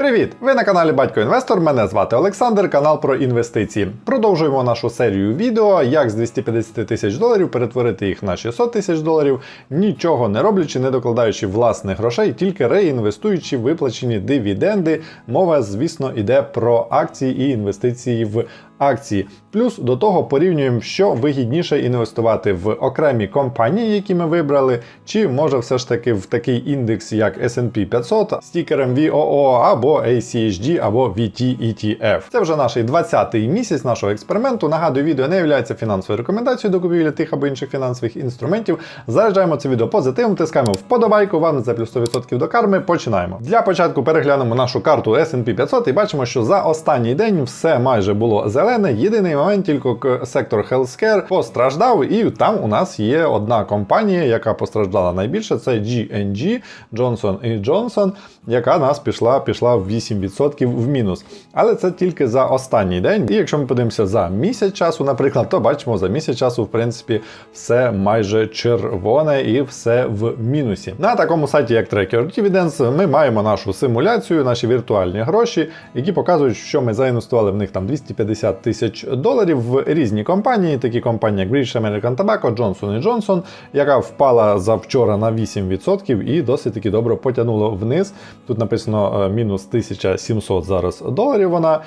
Привіт! Ви на каналі Батько Інвестор. Мене звати Олександр, канал про інвестиції. Продовжуємо нашу серію відео, як з 250 тисяч доларів перетворити їх на 600 тисяч доларів, нічого не роблячи, не докладаючи власних грошей, тільки реінвестуючи виплачені дивіденди. Мова, звісно, йде про акції і інвестиції в акції. Плюс до того порівнюємо, що вигідніше інвестувати в окремі компанії, які ми вибрали, чи може все ж таки в такий індекс, як S&P 500, стікером VOO або ACHD, або VT-ETF. Це вже наш 20-й місяць нашого експерименту. Нагадую, відео не є фінансовою рекомендацією до купівлі тих або інших фінансових інструментів. Заряджаємо це відео позитивом, тискаємо вподобайку, вам за плюс 100% до карми. Починаємо. Для початку переглянемо нашу карту S&P 500 і бачимо, що за останній день все майже було зелене. Єдиний момент тільки сектор Healthcare постраждав, і там у нас є одна компанія, яка постраждала найбільше. Це G&G, Johnson Johnson, яка нас пішла, пішла в 8% в мінус. Але це тільки за останній день. І якщо ми подивимося за місяць часу, наприклад, то бачимо за місяць часу, в принципі, все майже червоне і все в мінусі. На такому сайті, як Tracker Dividends, ми маємо нашу симуляцію, наші віртуальні гроші, які показують, що ми заінвестували в них там 250 тисяч доларів в різні компанії, такі компанії, як British American Tobacco, Johnson Johnson, яка впала завчора на 8% і досить таки добре потягнула вниз. Тут написано е, мінус 1700 зараз доларів. Вона,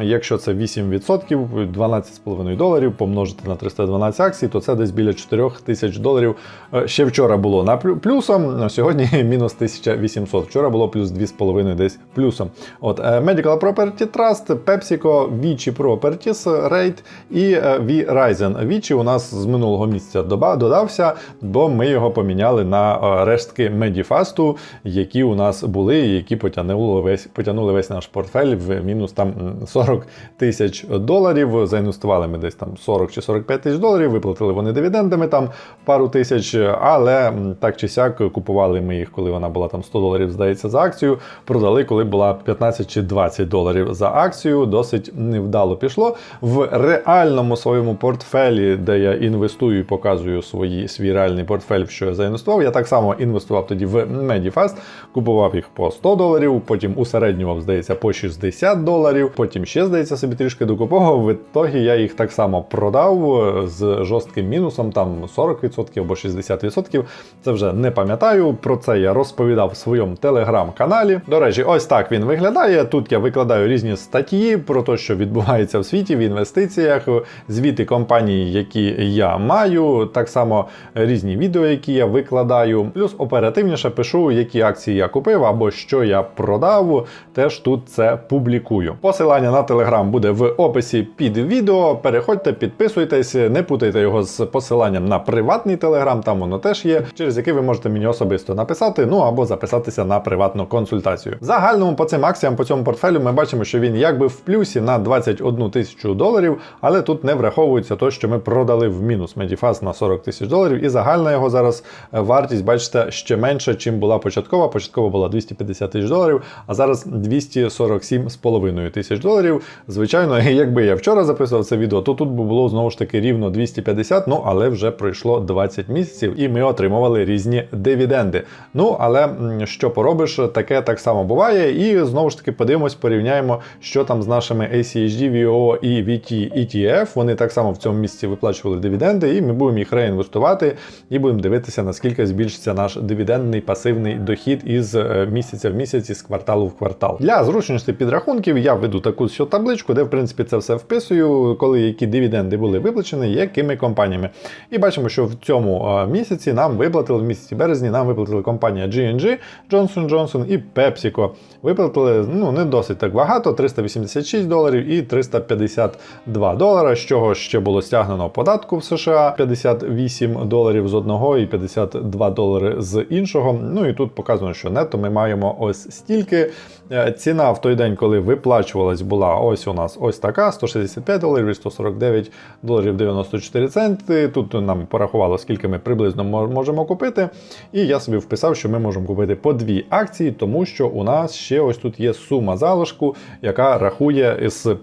якщо це 8%, 12,5 доларів помножити на 312 акцій, то це десь біля 4 тисяч доларів. Е, Ще вчора було на плюсом, сьогодні мінус 1800. Вчора було плюс 2,5 десь плюсом. От е, Medical Property Trust, PepsiCo, Vici Properties Rate і е, V-Ryzen. Vici у нас з минулого місяця додався, бо ми його поміняли на е, рештки Medifast, які у нас були, і які потягнули весь, потягнули весь наш портфель в мінус там 40 тисяч доларів. Заінвестували ми десь там 40 чи 45 тисяч доларів, виплатили вони дивідендами там пару тисяч, але так чи сяк купували ми їх, коли вона була там 100 доларів, здається, за акцію. Продали, коли була 15 чи 20 доларів за акцію. Досить невдало пішло. В реальному своєму портфелі, де я інвестую і показую свої, свій реальний портфель, в що я заінвестував. Я так само інвестував тоді в Medifast, купував їх по 100 доларів, потім усередньував, здається, по 60 доларів, потім ще, здається, собі трішки докуповував. В ітогі я їх так само продав е, з жорстким мінусом, там 40% або 60%. Це вже не пам'ятаю. Про це я розповідав в своєму телеграм-каналі. До речі, ось так він виглядає. Тут я викладаю різні статті про те, що відбувається в світі в інвестиціях, звіти компаній, які я маю, так само різні відео, які я викладаю. Плюс оперативніше пишу, які акції я купив або що я продав. Теж тут це публікую. Посилання на телеграм буде в описі під відео. Переходьте, підписуйтесь, не путайте його з посиланням на приватний телеграм, там воно теж є, через який ви можете мені особисто написати, ну або записатися на приватну консультацію. Загальному по цим акціям, по цьому портфелю, ми бачимо, що він якби в плюсі на 21 тисячу доларів, але тут не враховується те, що ми продали в мінус Medifast на 40 тисяч доларів, і загальна його зараз е, вартість, бачите, ще менше, чим була початкова. Початкова була 250 тисяч доларів, а зараз 247,5 тисяч доларів. Звичайно, якби я вчора записував це відео, то тут би було знову ж таки рівно 250, ну але вже пройшло 20 місяців, і ми отримували різні дивіденди. Ну але що поробиш, таке так само буває. І знову ж таки подивимось, порівняємо, що там з нашими ACHD, VO і VT ETF. Вони так само в цьому місці виплачували дивіденди, і ми будемо їх реінвестувати і будемо дивитися, наскільки збільшиться наш дивідендний пасивний дохід із е, місяця в місяць, із кварталу в квартал. Для зручності підрахунків я веду таку що табличку, де в принципі це все вписую, коли які дивіденди були виплачені, якими компаніями. І бачимо, що в цьому е, місяці нам виплатили в місяці березні, нам виплатили компанія G&G, Johnson Johnson і PepsiCo. Виплатили ну не досить так багато: 386 доларів і 352 долара, з чого ще було стягнено податку в США 58 доларів з одного і 52 долари з іншого. Ну і тут показано, що нето ми маємо ось стільки. Е, Ціна в той день, коли виплачувалась, була ось у нас ось така: 165 доларів і 149 доларів 94 центи. Тут нам порахувало, скільки ми приблизно можемо купити. І я собі вписав, що ми можемо купити по дві акції, тому що у нас ще ось тут є сума залишку, яка рахує з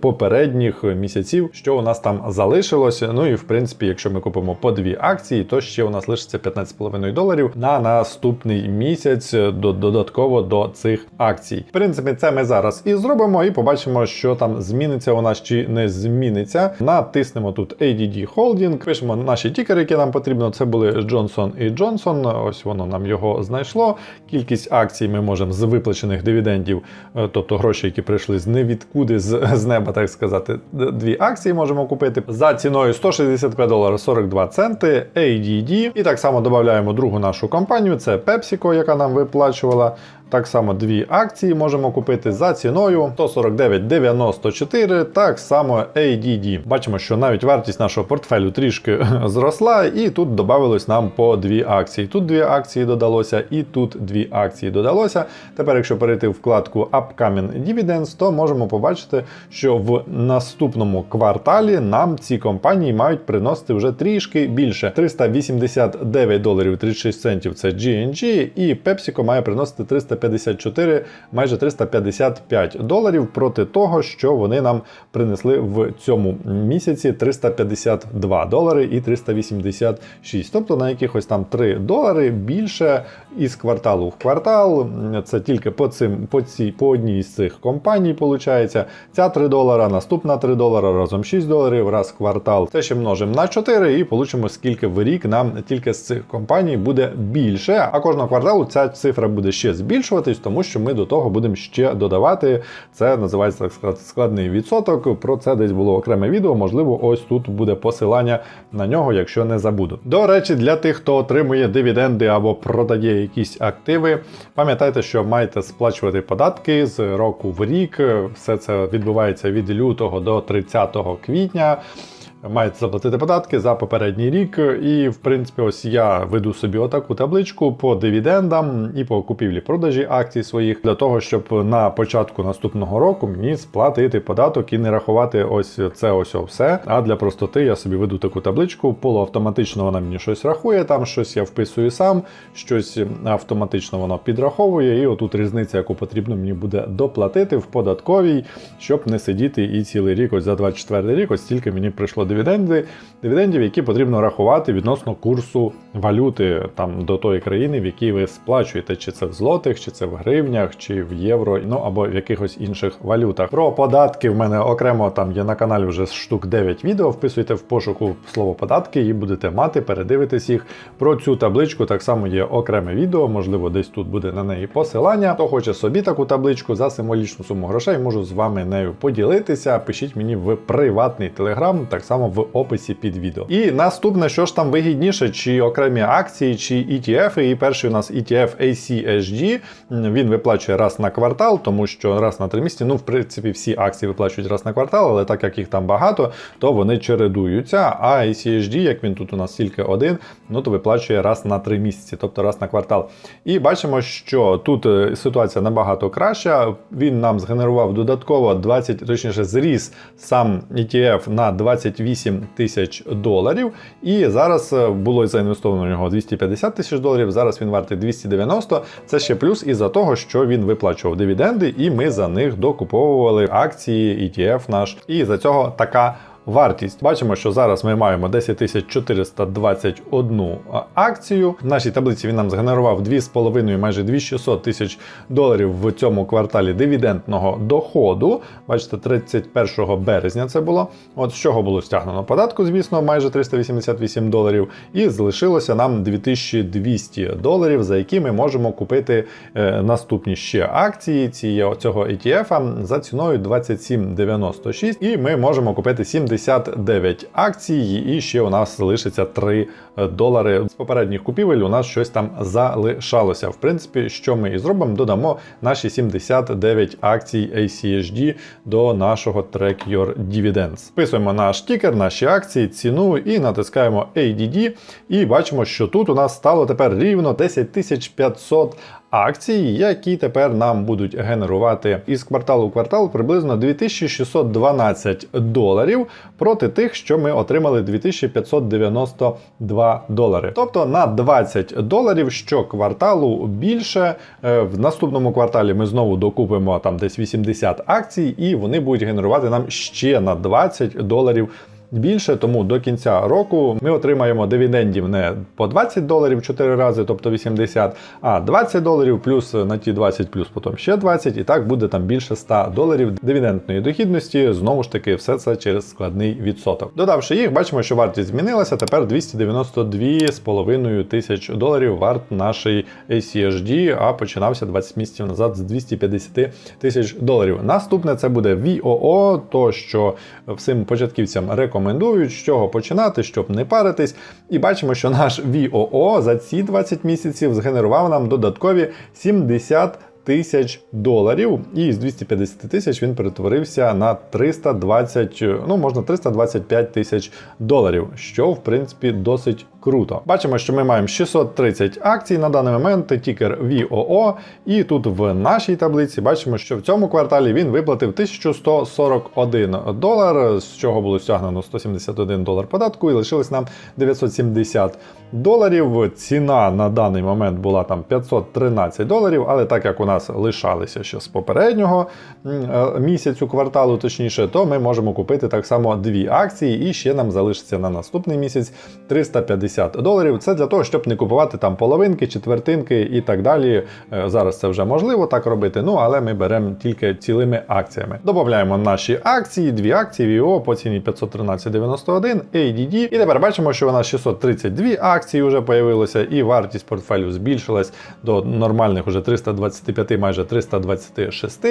попередніх місяців, що у нас там залишилося. Ну і в принципі, якщо ми купимо по дві акції, то ще у нас лишиться 15,5 доларів на наступний місяць до- додатково до цих акцій. В принципі, це ми зараз і зробимо, і побачимо, що там зміниться у нас чи не зміниться. Натиснемо тут ADD Holding, пишемо наші тікери, які нам потрібно. Це були Johnson і Johnson. Ось воно нам його знайшло. Кількість акцій ми можемо з виплачених дивідендів, е, тобто гроші, які прийшли з невідкуди, з, з неба, так сказати. Д- Дві акції можемо купити за ціною 165 доларів 42 центи ADD. І так само додаємо другу нашу компанію, це PepsiCo, яка нам виплачувала. Так само дві акції можемо купити за ціною 149,94, так само ADD. Бачимо, що навіть вартість нашого портфелю трішки зросла, і тут додавалось нам по дві акції. Тут дві акції додалося, і тут дві акції додалося. Тепер, якщо перейти в вкладку Upcoming Dividends, то можемо побачити, що в наступному кварталі нам ці компанії мають приносити вже трішки більше 389 доларів 36 центів. Це G&G, і PepsiCo має приносити 354, майже 355 доларів проти того, що вони нам принесли в цьому місяці 352 долари і 386. Тобто на якихось там 3 долари більше із кварталу в квартал. Це тільки по цим по цій по одній з цих компаній. Виходить. Ця 3 долара, наступна 3 долара, разом 6 доларів, раз квартал. Це ще множимо на 4 і получимо, скільки в рік нам тільки з цих компаній буде більше. А кожного кварталу ця цифра буде ще збільшуватись, тому що ми до того будемо ще додавати. Це називається так складний відсоток. Про це десь було окреме відео. Можливо, ось тут буде посилання на нього, якщо не забуду. До речі, для тих, хто отримує дивіденди або продає якісь активи, пам'ятайте, що маєте сплачувати податки з року в рік. Все це відбувається від лютого до 30 квітня. Маєте заплатити податки за попередній рік. І, в принципі, ось я веду собі отаку табличку по дивідендам і по купівлі-продажі акцій своїх для того, щоб на початку наступного року мені сплатити податок і не рахувати ось це ось все. А для простоти я собі веду таку табличку, полуавтоматично вона мені щось рахує, там щось я вписую сам, щось автоматично воно підраховує. І отут різниця, яку потрібно мені буде доплатити в податковій, щоб не сидіти і цілий рік, ось за 24 рік, ось стільки мені прийшло дивіденди, дивідендів, які потрібно рахувати відносно курсу валюти там до тої країни, в якій ви сплачуєте, чи це в злотих, чи це в гривнях, чи в євро, ну або в якихось інших валютах. Про податки в мене окремо там є на каналі вже штук 9 відео. Вписуйте в пошуку слово податки і будете мати, передивитись їх. Про цю табличку так само є окреме відео, можливо, десь тут буде на неї посилання. Хто хоче собі таку табличку за символічну суму грошей, можу з вами нею поділитися. Пишіть мені в приватний телеграм, так само в описі під відео. І наступне, що ж там вигідніше, чи окремі акції, чи ETF. І перший у нас ETF ACSG. Він виплачує раз на квартал, тому що раз на три місяці. Ну, в принципі, всі акції виплачують раз на квартал, але так як їх там багато, то вони чередуються. А ACSG, як він тут у нас тільки один, ну то виплачує раз на три місяці, тобто раз на квартал. І бачимо, що тут е, ситуація набагато краща. Він нам згенерував додатково 20, точніше, зріс сам ETF на 28 тисяч доларів. І зараз е, було заінвестовано в нього 250 тисяч доларів. Зараз він вартий 290. Це ще плюс із-за того, що він виплачував дивіденди, і ми за них докуповували акції, ETF наш. І за цього така. Вартість бачимо, що зараз ми маємо 10 421 акцію. В нашій таблиці він нам згенерував 2,5, майже 2600 тисяч доларів в цьому кварталі дивідендного доходу. Бачите, 31 березня це було. От з чого було стягнено податку, звісно, майже 388 доларів. І залишилося нам 2200 доларів, за які ми можемо купити е, наступні ще акції цього ETF за ціною 27,96. І ми можемо купити 79 акцій, і ще у нас залишиться 3 долари. З попередніх купівель у нас щось там залишалося. В принципі, що ми і зробимо, додамо наші 79 акцій ACHD до нашого Track Your Dividends. Вписуємо наш тікер, наші акції, ціну і натискаємо ADD. І бачимо, що тут у нас стало тепер рівно 10 500 акцій, які тепер нам будуть генерувати із кварталу в квартал приблизно 2612 доларів проти тих, що ми отримали 2592 долари. Тобто на 20 доларів щокварталу більше. Е, В наступному кварталі ми знову докупимо там десь 80 акцій, і вони будуть генерувати нам ще на 20 доларів. Більше, тому до кінця року ми отримаємо дивідендів не по 20 доларів 4 рази, тобто 80, а 20 доларів плюс на ті 20, плюс потім ще 20, і так буде там більше 100 доларів дивідендної дохідності. Знову ж таки, все це через складний відсоток. Додавши їх, бачимо, що вартість змінилася. Тепер 292,5 тисяч доларів варт нашої ACHD, а починався 20 місяців назад з 250 тисяч доларів. Наступне це буде VOO, то що всім початківцям рекомендують, з чого починати, щоб не паритись. І бачимо, що наш VOO за ці 20 місяців згенерував нам додаткові 70 тисяч доларів, і з 250 тисяч він перетворився на 320, ну можна 325 тисяч доларів, що в принципі досить круто. Бачимо, що ми маємо 630 акцій на даний момент, тікер VOO, і тут в нашій таблиці бачимо, що в цьому кварталі він виплатив 1141 долар, з чого було стягнено 171 долар податку, і лишилось нам 970 доларів. Ціна на даний момент була там 513 доларів, але так як у нас лишалися ще з попереднього е, місяцю кварталу, точніше, то ми можемо купити так само дві акції, і ще нам залишиться на наступний місяць 350 доларів. Це для того, щоб не купувати там половинки, четвертинки і так далі. Е, Зараз це вже можливо так робити, ну але ми беремо тільки цілими акціями. Додаємо наші акції, дві акції VO по ціні 513,91 ADD. І тепер бачимо, що у нас 632 акції вже появилося, і вартість портфелю збільшилась до нормальних уже 325, майже 326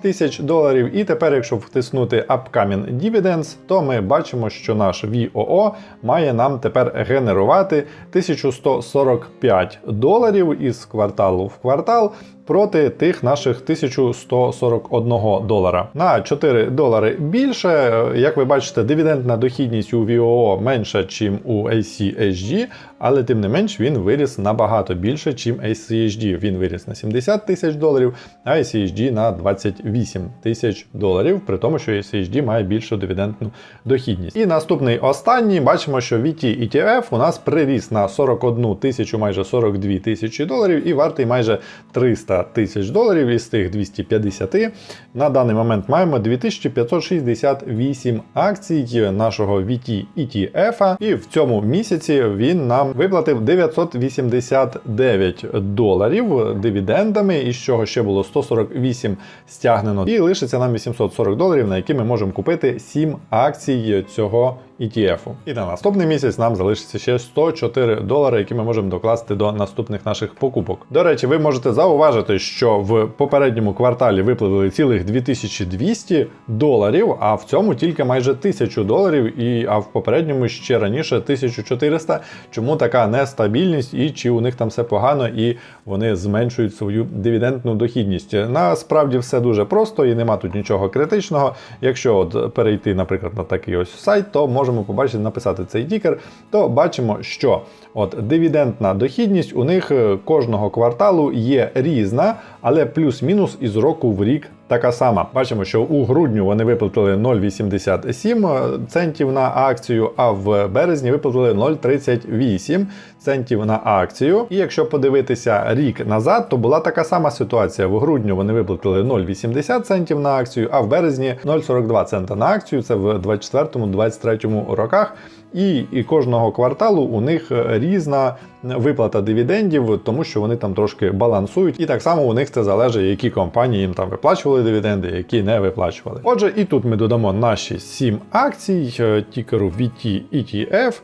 тисяч доларів. І тепер, якщо втиснути Upcoming Dividends, то ми бачимо, що наш VOO має нам тепер генерувати 1145 доларів із кварталу в квартал. Проти тих наших 1141 долара. На 4 долари більше. Як ви бачите, дивідендна дохідність у VOO менша, ніж у ACHD, але тим не менш він виріс набагато більше, ніж ACHD. Він виріс на 70 тисяч доларів, а ACHD на 28 тисяч доларів, при тому, що ACHD має більшу дивідендну дохідність. І наступний останній бачимо, що VT ETF у нас приріс на 41 тисячу, майже 42 тисячі доларів, і вартий майже 300 тисяч доларів із тих 250. На даний момент маємо 2568 акцій нашого VT ETF, і в цьому місяці він нам виплатив 989 доларів дивідендами, із чого ще було 148 стягнено. І лишиться нам 840 доларів, на які ми можемо купити 7 акцій цього ETF. І на наступний місяць нам залишиться ще 104 долари, які ми можемо докласти до наступних наших покупок. До речі, ви можете зауважити, що в попередньому кварталі виплатили цілих 2200 доларів, а в цьому тільки майже 1000 доларів, і а в попередньому ще раніше 1400. Чому така нестабільність і чи у них там все погано і вони зменшують свою дивідендну дохідність? Насправді все дуже просто і нема тут нічого критичного. Якщо от перейти, наприклад, на такий ось сайт, то можемо побачити, написати цей тікер, то бачимо, що от дивідендна дохідність у них е, кожного кварталу є різна, але плюс-мінус із року в рік така сама. Бачимо, що у грудню вони виплатили 0,87 центів на акцію, а в березні виплатили 0,38 центів на акцію. І якщо подивитися рік назад, то була така сама ситуація. В грудню вони виплатили 0,80 центів на акцію, а в березні 0,42 цента на акцію. Це в 24-23 роках. І, і кожного кварталу у них різна виплата дивідендів, тому що вони там трошки балансують. І так само у них це залежить, які компанії їм там виплачували дивіденди, які не виплачували. Отже, і тут ми додамо наші 7 акцій е, тікеру VT ETF.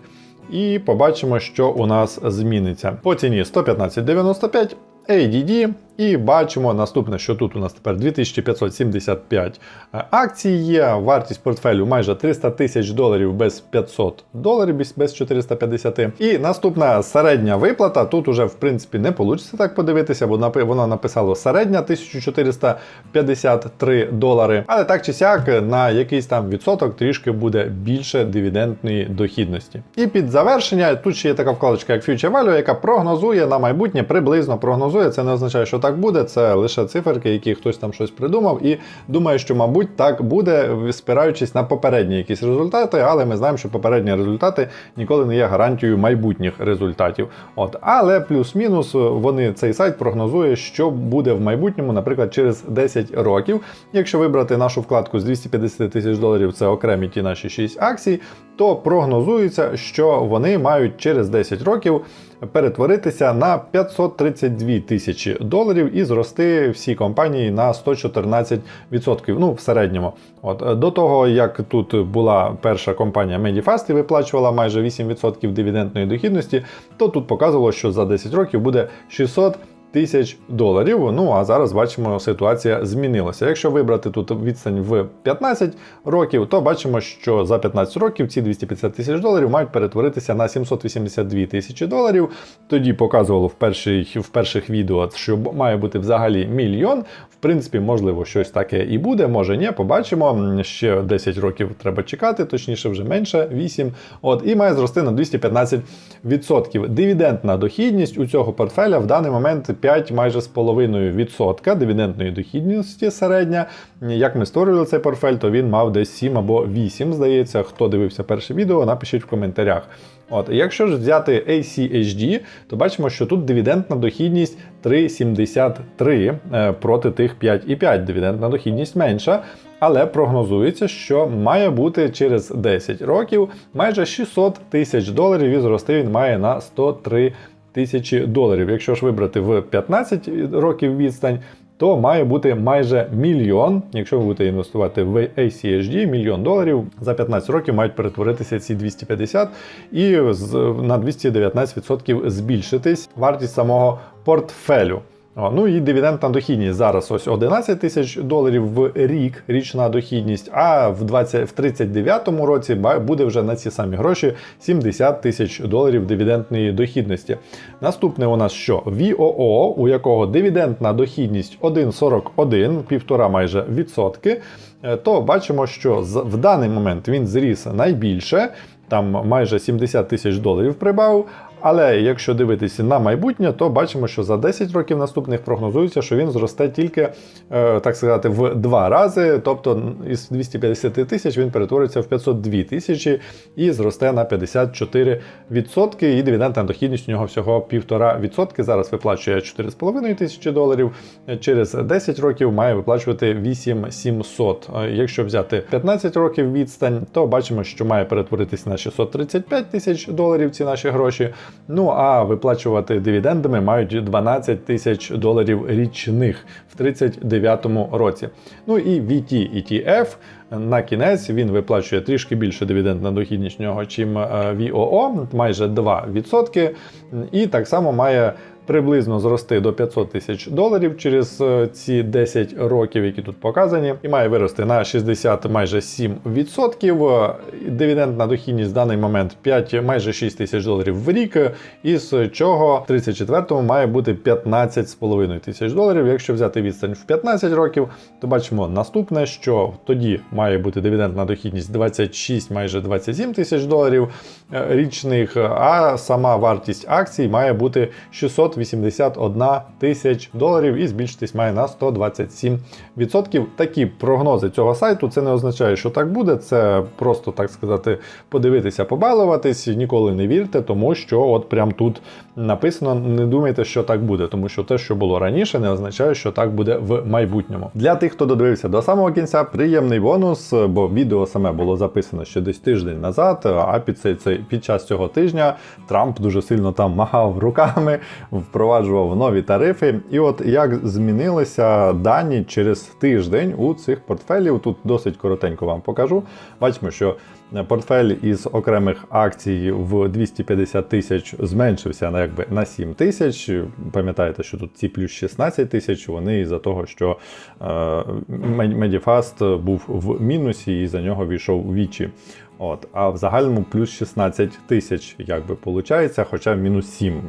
І побачимо, що у нас зміниться. По ціні 115,95 ADD. І бачимо наступне, що тут у нас тепер 2575 акцій є. Вартість портфелю майже 300 тисяч доларів без 500 доларів, без- без 450. І наступна середня виплата. Тут уже в принципі не вийде так подивитися, бо вона написала середня 1453 долари. Але так чи сяк на якийсь там відсоток трішки буде більше дивідендної дохідності. І під завершення тут ще є така вкладочка, як Future Value, яка прогнозує на майбутнє, приблизно прогнозує. Це не означає, що так буде, це лише циферки, які хтось там щось придумав, і думаю, що, мабуть, так буде, спираючись на попередні якісь результати, але ми знаємо, що попередні результати ніколи не є гарантією майбутніх результатів. От, але плюс-мінус вони цей сайт прогнозує, що буде в майбутньому, наприклад, через 10 років. Якщо вибрати нашу вкладку з 250 тисяч доларів, це окремі ті наші 6 акцій, то прогнозується, що вони мають через 10 років перетворитися на 532 тисячі доларів і зрости всі компанії на 114%. Ну, в середньому. От е, до того, як тут була перша компанія Medifast і виплачувала майже 8% дивідендної дохідності, то тут показувало, що за 10 років буде 600 тисяч доларів. Ну а зараз бачимо, ситуація змінилася. Якщо вибрати тут відстань в 15 років, то бачимо, що за 15 років ці 250 тисяч доларів мають перетворитися на 782 тисячі доларів. Тоді показувало в перших, в перших відео, що має бути взагалі мільйон. В принципі, можливо, щось таке і буде, може ні, побачимо. Ще 10 років треба чекати, точніше, вже менше 8. От, і має зрости на 215%. Дивідендна дохідність у цього портфеля в даний момент 5 майже з половиною відсотка дивідендної дохідності середня. Як ми створювали цей портфель, то він мав десь 7 або 8, здається. Хто дивився перше відео, напишіть в коментарях. От, якщо ж взяти ACHD, то бачимо, що тут дивідендна дохідність 3,73 е, проти тих 5,5. Дивідендна дохідність менша. Але прогнозується, що має бути через 10 років майже 600 тисяч доларів і зрости він має на 103 тисячі доларів. Якщо ж вибрати в 15 років відстань, то має бути майже мільйон. Якщо ви будете інвестувати в ACHD, мільйон доларів за 15 років мають перетворитися ці 250 і на 219% збільшитись вартість самого портфелю. Ну і дивідендна дохідність зараз ось 11 тисяч доларів в рік річна дохідність, а в 20, в 39 році буде вже на ці самі гроші 70 тисяч доларів дивідендної дохідності. Наступне у нас що? VOO, у якого дивідендна дохідність 1,41, півтора майже відсотки, е, то бачимо, що в даний момент він зріс найбільше. Там майже 70 тисяч доларів прибавив, але якщо дивитися на майбутнє, то бачимо, що за 10 років наступних прогнозується, що він зросте тільки, е, так сказати, в два рази. Тобто із 250 тисяч він перетвориться в 502 тисячі і зросте на 54%. І дивідендна дохідність у нього всього 1,5%. Зараз виплачує 4,5 тисячі доларів. Через 10 років має виплачувати 8700. Е, Якщо взяти 15 років відстань, то бачимо, що має перетворитися на 635 тисяч доларів ці наші гроші. Ну а виплачувати дивідендами мають 12 тисяч доларів річних в 39 році. Ну і VT ETF на кінець він виплачує трішки більше дивідендна дохідність нього, чим е, VOO, майже 2%. І так само має приблизно зрости до 500 тисяч доларів через е, ці 10 років, які тут показані, і має вирости на 60 майже 7%. Е, Дивідендна дохідність в даний момент 5 майже 6 тисяч доларів в рік, із чого в 34-му має бути 15,5 тисяч доларів. Якщо взяти відстань в 15 років, то бачимо наступне, що тоді має бути дивідендна дохідність 26 майже 27 тисяч доларів е, річних, а сама вартість акцій має бути 681 тисяч доларів і збільшитись має на 127%. Такі прогнози цього сайту. Це не означає, що так буде. Це просто так сказати, подивитися, побалуватись. Ніколи не вірте, тому що от прям тут написано: не думайте, що так буде, тому що те, що було раніше, не означає, що так буде в майбутньому. Для тих, хто додивився до самого кінця, приємний бонус, бо відео саме було записано ще десь тиждень назад. А під цей, цей під час цього тижня Трамп дуже сильно там махав руками, впроваджував нові тарифи. І от як змінилися дані через тиждень у цих портфелів. Тут досить коротенько вам покажу. Бачимо, що портфель із окремих акцій в 250 тисяч зменшився на якби на 7 тисяч. Пам'ятаєте, що тут ці плюс 16 тисяч, вони із-за того, що е, Medifast був в мінусі і за нього війшов вічі. От, а в загальному плюс 16 тисяч, як би виходить, хоча мінус 7.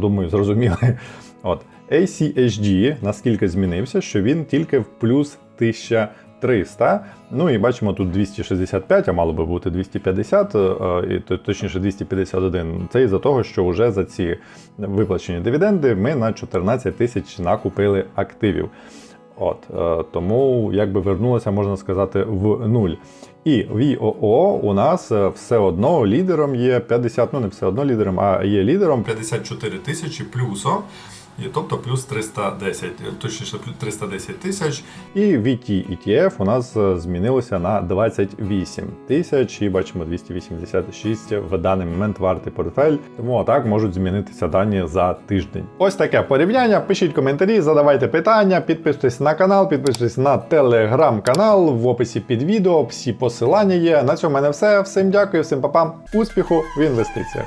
Думаю, зрозуміли. От. ACHD наскільки змінився, що він тільки в плюс 1000 300. Ну і бачимо тут 265, а мало би бути 250, е, точніше 251. Це із-за того, що вже за ці виплачені дивіденди ми на 14 тисяч накупили активів. От, е, тому якби вернулося, можна сказати, в нуль. І в ООО у нас е, все одно лідером є 50, ну не все одно лідером, а є лідером 54 тисячі плюсом. І, тобто плюс 310, точніше плюс 310 тисяч. І VT ETF у нас е, змінилося на 28 тисяч, і бачимо 286 в даний момент вартий портфель. Тому так можуть змінитися дані за тиждень. Ось таке порівняння. Пишіть коментарі, задавайте питання, підписуйтесь на канал, підписуйтесь на телеграм-канал в описі під відео. Всі посилання є. На цьому в мене все. Всім дякую, всім папам. Успіху в інвестиціях.